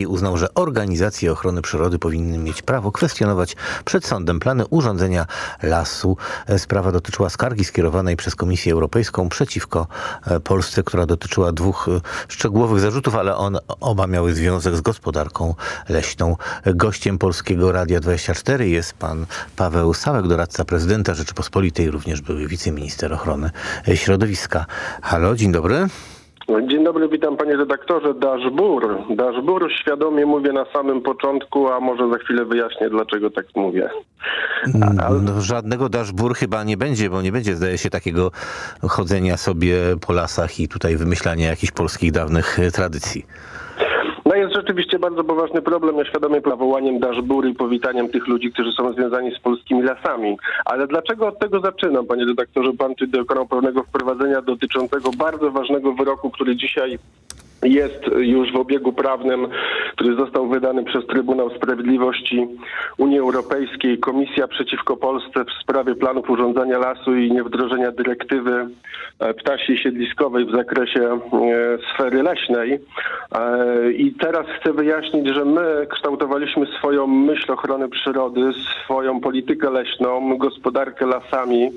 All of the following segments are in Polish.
i uznał, że organizacje ochrony przyrody powinny mieć prawo kwestionować przed sądem plany urządzenia lasu. E, Sprawa dotyczyła skargi skierowanej przez Komisję Europejską przeciwko e, Polsce, która dotyczyła dwóch e, szczegółowych zarzutów, ale on, oba miały związek z gospodarką leśną. Gościem Polskiego Radia 24 jest pan Paweł Sałek, doradca prezydenta Rzeczypospolitej, również były wiceminister ochrony środowiska. Halo, dzień dobry. Dzień dobry, witam panie redaktorze. Daszbur. Daszbur świadomie mówię na samym początku, a może za chwilę wyjaśnię, dlaczego tak mówię. No, żadnego daszbur chyba nie będzie, bo nie będzie, zdaje się, takiego chodzenia sobie po lasach i tutaj wymyślania jakichś polskich dawnych e, tradycji. Jest rzeczywiście bardzo poważny problem. Ja świadomie powołaniem daszbur i powitaniem tych ludzi, którzy są związani z polskimi lasami. Ale dlaczego od tego zaczynam, panie redaktorze? Pan tu dokonał pewnego wprowadzenia dotyczącego bardzo ważnego wyroku, który dzisiaj jest już w obiegu prawnym, który został wydany przez Trybunał Sprawiedliwości Unii Europejskiej. Komisja przeciwko Polsce w sprawie planów urządzania lasu i niewdrożenia dyrektywy e, ptasiej siedliskowej w zakresie e, sfery leśnej. E, I teraz chcę wyjaśnić, że my kształtowaliśmy swoją myśl ochrony przyrody, swoją politykę leśną, gospodarkę lasami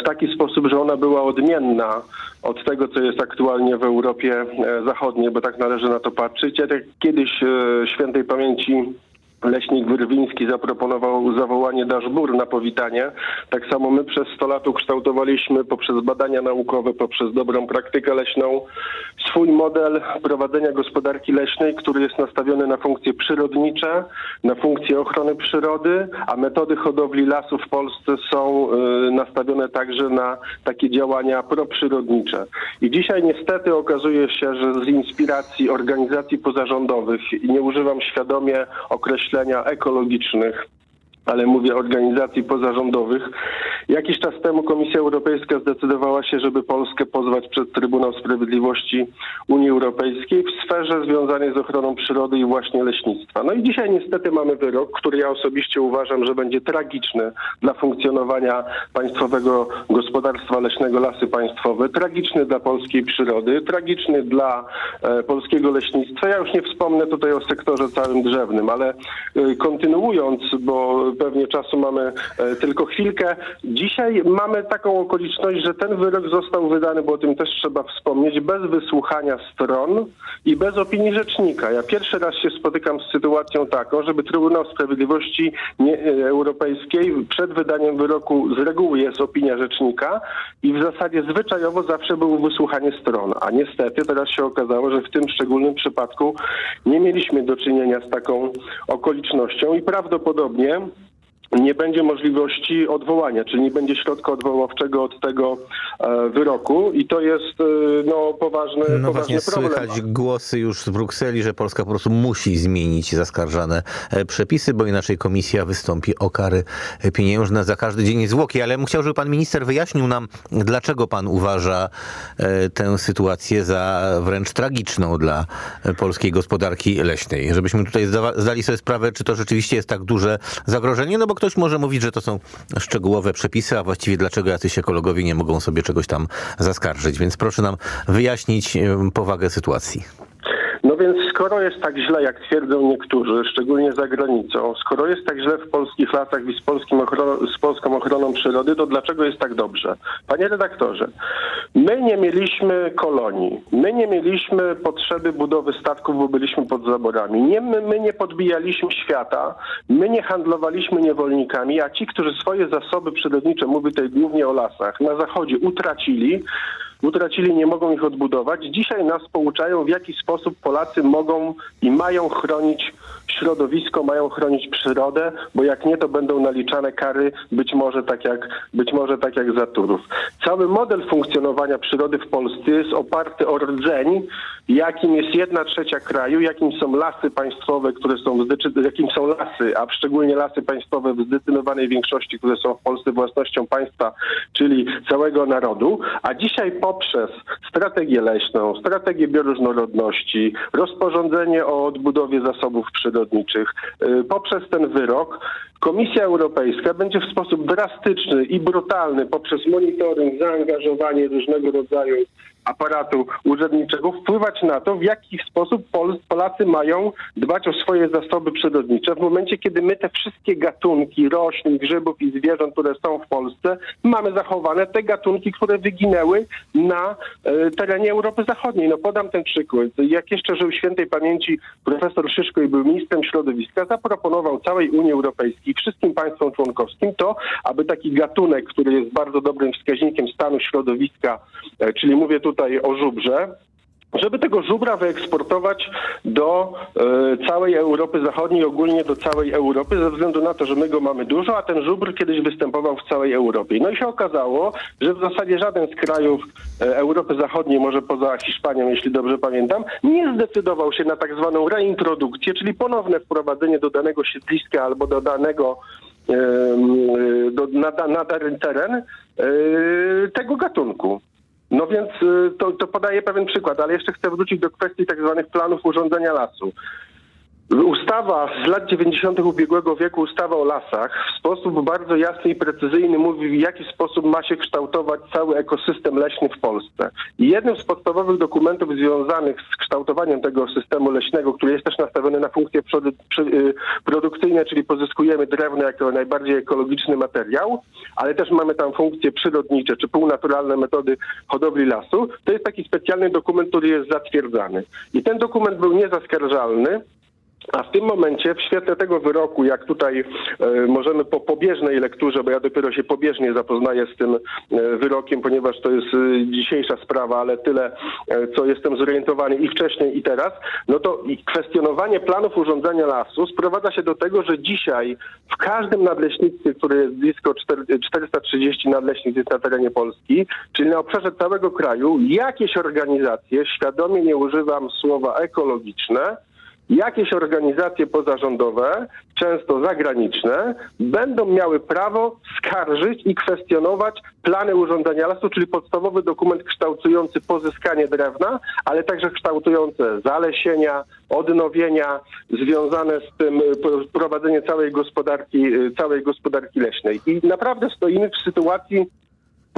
w taki sposób, że ona była odmienna od tego, co jest aktualnie w Europie e, Zachodniej, bo tak należy na to patrzeć. Ja tak kiedyś e, świętej pamięci Leśnik Wyrwiński zaproponował zawołanie daszbur na powitanie. Tak samo my przez 100 lat ukształtowaliśmy poprzez badania naukowe, poprzez dobrą praktykę leśną swój model prowadzenia gospodarki leśnej, który jest nastawiony na funkcje przyrodnicze, na funkcje ochrony przyrody, a metody hodowli lasu w Polsce są y, nastawione także na takie działania proprzyrodnicze. I dzisiaj niestety okazuje się, że z inspiracji organizacji pozarządowych, i nie używam świadomie określenia ekologicznych, ale mówię organizacji pozarządowych. Jakiś czas temu Komisja Europejska zdecydowała się, żeby Polskę pozwać przed Trybunał Sprawiedliwości Unii Europejskiej w sferze związanej z ochroną przyrody i właśnie leśnictwa. No i dzisiaj niestety mamy wyrok, który ja osobiście uważam, że będzie tragiczny dla funkcjonowania państwowego gospodarstwa leśnego Lasy Państwowe, tragiczny dla polskiej przyrody, tragiczny dla e, polskiego leśnictwa. Ja już nie wspomnę tutaj o sektorze całym drzewnym, ale e, kontynuując, bo pewnie czasu mamy e, tylko chwilkę. Dzisiaj mamy taką okoliczność, że ten wyrok został wydany, bo o tym też trzeba wspomnieć, bez wysłuchania stron i bez opinii rzecznika. Ja pierwszy raz się spotykam z sytuacją taką, żeby Trybunał Sprawiedliwości e, Europejskiej przed wydaniem wyroku z reguły jest opinia rzecznika i w zasadzie zwyczajowo zawsze było wysłuchanie stron. A niestety teraz się okazało, że w tym szczególnym przypadku nie mieliśmy do czynienia z taką okolicznością i prawdopodobnie nie będzie możliwości odwołania, czyli nie będzie środka odwoławczego od tego wyroku i to jest e, no, poważny, No poważny właśnie problem. słychać głosy już z Brukseli, że Polska po prostu musi zmienić zaskarżane e, przepisy, bo inaczej komisja wystąpi o kary e, pieniężne za każdy dzień zwłoki. Ale chciał, żeby pan minister wyjaśnił nam, dlaczego pan uważa e, tę sytuację za wręcz tragiczną dla e, polskiej gospodarki leśnej. Żebyśmy tutaj zdali sobie sprawę, czy to rzeczywiście jest tak duże zagrożenie, no bo ktoś może mówić, że to są szczegółowe przepisy, a właściwie dlaczego jacyś ekologowie nie mogą sobie czegoś tam zaskarżyć. Więc proszę nam wyjaśnić powagę sytuacji. No więc skoro jest tak źle, jak twierdzą niektórzy, szczególnie za granicą, skoro jest tak źle w polskich lasach i z, polskim ochroną, z polską ochroną przyrody, to dlaczego jest tak dobrze? Panie redaktorze, my nie mieliśmy kolonii, my nie mieliśmy potrzeby budowy statków, bo byliśmy pod zaborami. Nie, my, my nie podbijaliśmy świata, my nie handlowaliśmy niewolnikami, a ci, którzy swoje zasoby przyrodnicze, mówię tutaj głównie o lasach, na zachodzie utracili, utracili, nie mogą ich odbudować. Dzisiaj nas pouczają, w jaki sposób Polacy mogą i mają chronić środowisko, mają chronić przyrodę, bo jak nie, to będą naliczane kary, być może tak jak, być może tak jak za Turów. Cały model funkcjonowania przyrody w Polsce jest oparty o rdzeń, jakim jest jedna trzecia kraju, jakim są lasy państwowe, które są, jakim są lasy, a szczególnie lasy państwowe w zdecydowanej większości, które są w Polsce własnością państwa, czyli całego narodu, a dzisiaj poprzez strategię leśną, strategię bioróżnorodności, rozporządzenie o odbudowie zasobów przyrodniczych, y, poprzez ten wyrok Komisja Europejska będzie w sposób drastyczny i brutalny poprzez monitoring, zaangażowanie różnego rodzaju aparatu urzędniczego wpływać na to, w jaki sposób Pol- Polacy mają dbać o swoje zasoby przyrodnicze. W momencie, kiedy my te wszystkie gatunki roślin, grzybów i zwierząt, które są w Polsce, mamy zachowane te gatunki, które wyginęły na e, terenie Europy Zachodniej. No podam ten przykład. Jak jeszcze żył świętej pamięci profesor Szyszko i był ministrem środowiska, zaproponował całej Unii Europejskiej, wszystkim państwom członkowskim to, aby taki gatunek, który jest bardzo dobrym wskaźnikiem stanu środowiska, e, czyli mówię tutaj o żubrze, żeby tego żubra wyeksportować do e, całej Europy Zachodniej, ogólnie do całej Europy, ze względu na to, że my go mamy dużo, a ten żubr kiedyś występował w całej Europie. No i się okazało, że w zasadzie żaden z krajów e, Europy Zachodniej, może poza Hiszpanią, jeśli dobrze pamiętam, nie zdecydował się na tak zwaną reintrodukcję, czyli ponowne wprowadzenie do danego siedliska albo do danego em, do, na, na dany teren e, tego gatunku. Y, to, to podaję pewien przykład, ale jeszcze chcę wrócić do kwestii tak zwanych planów urządzenia lasu. Ustawa z lat 90. ubiegłego wieku, ustawa o lasach, w sposób bardzo jasny i precyzyjny mówi, w jaki sposób ma się kształtować cały ekosystem leśny w Polsce. I jednym z podstawowych dokumentów związanych z kształtowaniem tego systemu leśnego, który jest też nastawiony na funkcje y, produkcyjne, czyli pozyskujemy drewno jako najbardziej ekologiczny materiał, ale też mamy tam funkcje przyrodnicze czy półnaturalne metody hodowli lasu, to jest taki specjalny dokument, który jest zatwierdzany. I ten dokument był niezaskarżalny, a w tym momencie, w świetle tego wyroku, jak tutaj e, możemy po pobieżnej lekturze, bo ja dopiero się pobieżnie zapoznaję z tym e, wyrokiem, ponieważ to jest e, dzisiejsza sprawa, ale tyle, co jestem zorientowany i wcześniej, i teraz, no to kwestionowanie planów urządzenia lasu sprowadza się do tego, że dzisiaj w każdym nadleśnictwie, które jest blisko 4, 430 nadleśnictw jest na terenie Polski, czyli na obszarze całego kraju, jakieś organizacje, świadomie nie używam słowa ekologiczne, jakieś organizacje pozarządowe, często zagraniczne, będą miały prawo skarżyć i kwestionować plany urządzenia lasu, czyli podstawowy dokument kształtujący pozyskanie drewna, ale także kształtujące zalesienia, odnowienia związane z tym y, pro- prowadzenie całej gospodarki, y, całej gospodarki leśnej. I naprawdę stoimy w sytuacji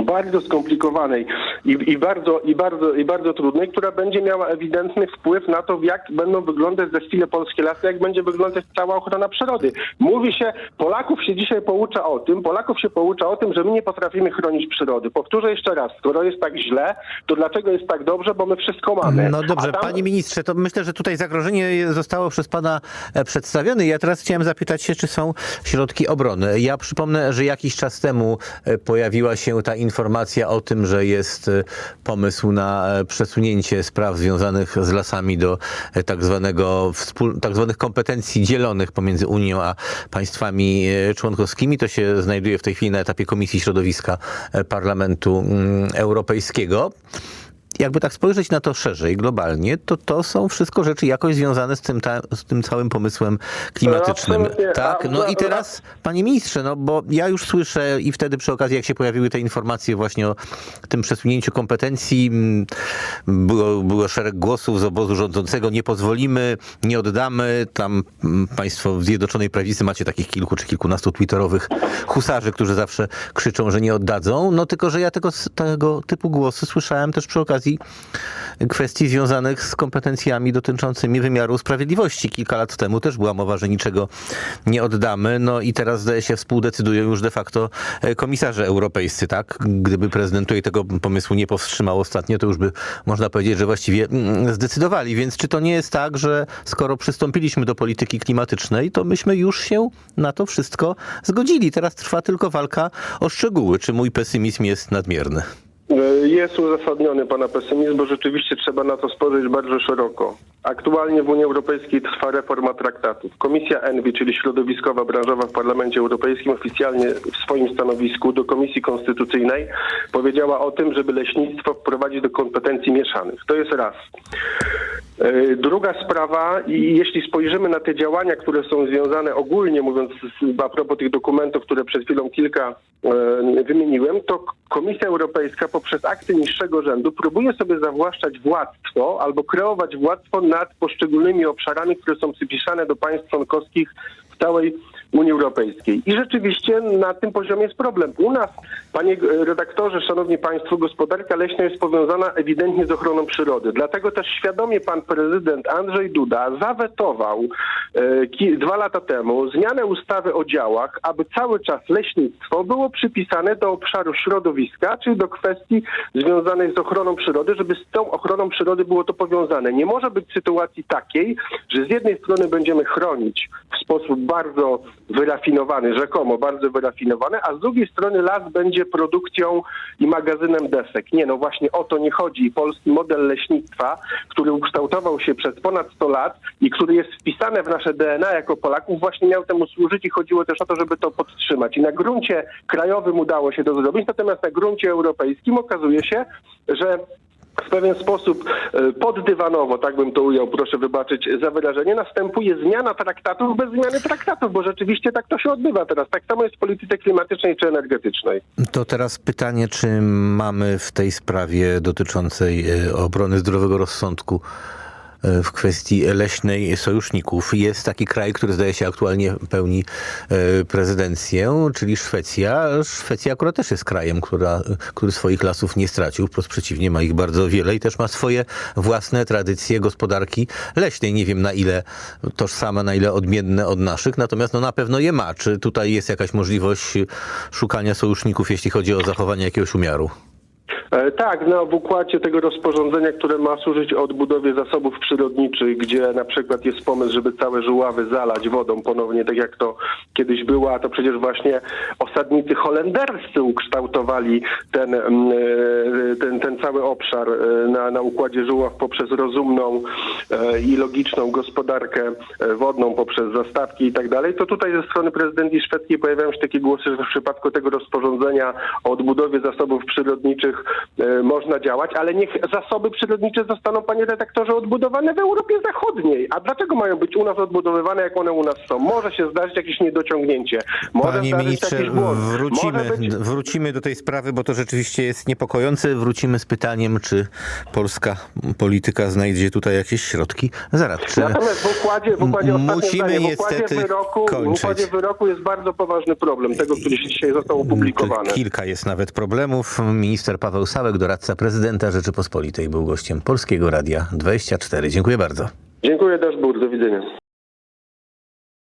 bardzo skomplikowanej i, i, bardzo, i, bardzo, i bardzo trudnej, która będzie miała ewidentny wpływ na to, jak będą wyglądać za chwilę polskie lasy, jak będzie wyglądać cała ochrona przyrody. Mówi się, Polaków się dzisiaj poucza o tym, Polaków się poucza o tym, że my nie potrafimy chronić przyrody. Powtórzę jeszcze raz, skoro jest tak źle, to dlaczego jest tak dobrze, bo my wszystko mamy. No dobrze, tam- panie ministrze, to myślę, że tutaj zagrożenie zostało przez pana e, przedstawione. Ja teraz chciałem zapytać się, czy są środki obrony. Ja przypomnę, że jakiś czas temu e, pojawiła się ta informacja o tym, że jest e, pomysł na e, przesunięcie spraw związanych z lasami do e, tak zwanego tak zwanych kompetencji dzielonych pomiędzy Unią a państwami członkowskimi. To się znajduje w tej chwili na etapie Komisji Środowiska Parlamentu mm, Europejskiego jakby tak spojrzeć na to szerzej, globalnie, to to są wszystko rzeczy jakoś związane z tym, ta, z tym całym pomysłem klimatycznym. Absolutnie. Tak, no i teraz, panie ministrze, no bo ja już słyszę i wtedy przy okazji, jak się pojawiły te informacje właśnie o tym przesunięciu kompetencji, było, było szereg głosów z obozu rządzącego, nie pozwolimy, nie oddamy. Tam państwo w Zjednoczonej Prawicy macie takich kilku czy kilkunastu twitterowych husarzy, którzy zawsze krzyczą, że nie oddadzą. No tylko, że ja tego, tego typu głosy słyszałem też przy okazji kwestii związanych z kompetencjami dotyczącymi wymiaru sprawiedliwości. Kilka lat temu też była mowa, że niczego nie oddamy. No i teraz zdaje się współdecydują już de facto e, komisarze europejscy, tak? Gdyby prezydent tutaj tego pomysłu nie powstrzymał ostatnio, to już by można powiedzieć, że właściwie mm, zdecydowali. Więc czy to nie jest tak, że skoro przystąpiliśmy do polityki klimatycznej, to myśmy już się na to wszystko zgodzili. Teraz trwa tylko walka o szczegóły. Czy mój pesymizm jest nadmierny? Jest uzasadniony pana pesymizm, bo rzeczywiście trzeba na to spojrzeć bardzo szeroko. Aktualnie w Unii Europejskiej trwa reforma traktatów. Komisja ENVI, czyli środowiskowa branżowa w Parlamencie Europejskim, oficjalnie w swoim stanowisku do Komisji Konstytucyjnej powiedziała o tym, żeby leśnictwo wprowadzić do kompetencji mieszanych. To jest raz. E, Druga sprawa, i jeśli spojrzymy na te działania, które są związane ogólnie, mówiąc a propos tych dokumentów, które przed chwilą kilka e, wymieniłem, to Komisja Europejska poprzez akty niższego rzędu próbuje sobie zawłaszczać władztwo albo kreować władztwo nad poszczególnymi obszarami, które są przypisane do państw członkowskich w całej Unii Europejskiej. I rzeczywiście na tym poziomie jest problem. U nas, panie redaktorze, szanowni państwo, gospodarka leśna jest powiązana ewidentnie z ochroną przyrody. Dlatego też świadomie pan prezydent Andrzej Duda zawetował e, dwa lata temu zmianę ustawy o działach, aby cały czas leśnictwo było przypisane do obszaru środowiska, czyli do kwestii związanych z ochroną przyrody, żeby z tą ochroną przyrody było to powiązane. Nie może być sytuacji takiej, że z jednej strony będziemy chronić w sposób bardzo wyrafinowany, rzekomo bardzo wyrafinowany, a z drugiej strony las będzie produkcją i magazynem desek. Nie, no właśnie o to nie chodzi. Polski model leśnictwa, który ukształtował się przez ponad 100 lat i który jest wpisany w nasze DNA jako Polaków, właśnie miał temu służyć i chodziło też o to, żeby to podtrzymać. I na gruncie krajowym udało się to zrobić, natomiast na gruncie europejskim okazuje się, że w pewien sposób e, poddywanowo, tak bym to ujął, proszę wybaczyć za wyrażenie, następuje zmiana traktatów bez zmiany traktatów, bo rzeczywiście tak to się odbywa teraz. Tak samo jest w polityce klimatycznej czy energetycznej. To teraz pytanie, czy mamy w tej sprawie dotyczącej e, obrony zdrowego rozsądku w kwestii leśnej sojuszników. Jest taki kraj, który zdaje się aktualnie pełni e, prezydencję, czyli Szwecja. Szwecja akurat też jest krajem, która, który swoich lasów nie stracił. Wprost przeciwnie, ma ich bardzo wiele i też ma swoje własne tradycje gospodarki leśnej. Nie wiem na ile tożsame, na ile odmienne od naszych, natomiast no, na pewno je ma. Czy tutaj jest jakaś możliwość szukania sojuszników, jeśli chodzi o zachowanie jakiegoś umiaru? E, Tak, no w układzie tego rozporządzenia, które ma służyć odbudowie zasobów przyrodniczych, gdzie na przykład jest pomysł, żeby całe żuławy zalać wodą ponownie, tak jak to kiedyś było, a to przecież właśnie osadnicy holenderscy ukształtowali ten, mm, e, ten, ten cały obszar e, na, na układzie żuław poprzez rozumną i logiczną gospodarkę wodną, poprzez zastawki i tak dalej, to tutaj ze strony prezydencji szwedzkiej pojawiają się takie głosy, że w przypadku tego rozporządzenia o odbudowie zasobów przyrodniczych można działać, ale niech zasoby przyrodnicze zostaną, panie redaktorze, odbudowane w Europie Zachodniej. A dlaczego mają być u nas odbudowywane, jak one u nas są? Może się zdarzyć jakieś niedociągnięcie. Może Panie ministrze, wrócimy, być... wrócimy do tej sprawy, bo to rzeczywiście jest niepokojące. Wrócimy z pytaniem, czy polska polityka znajdzie tutaj jakieś środki zaradcze. Natomiast w układzie, w układzie Musimy zdanie, w układzie niestety wyroku, w kończyć. układzie wyroku jest bardzo poważny problem tego, który się dzisiaj został opublikowany. Kilka jest nawet problemów. Minister Paweł Sałek, doradca prezydenta Rzeczypospolitej, był gościem Polskiego Radia 24. Dziękuję bardzo. Dziękuję, Daszbur. Do widzenia.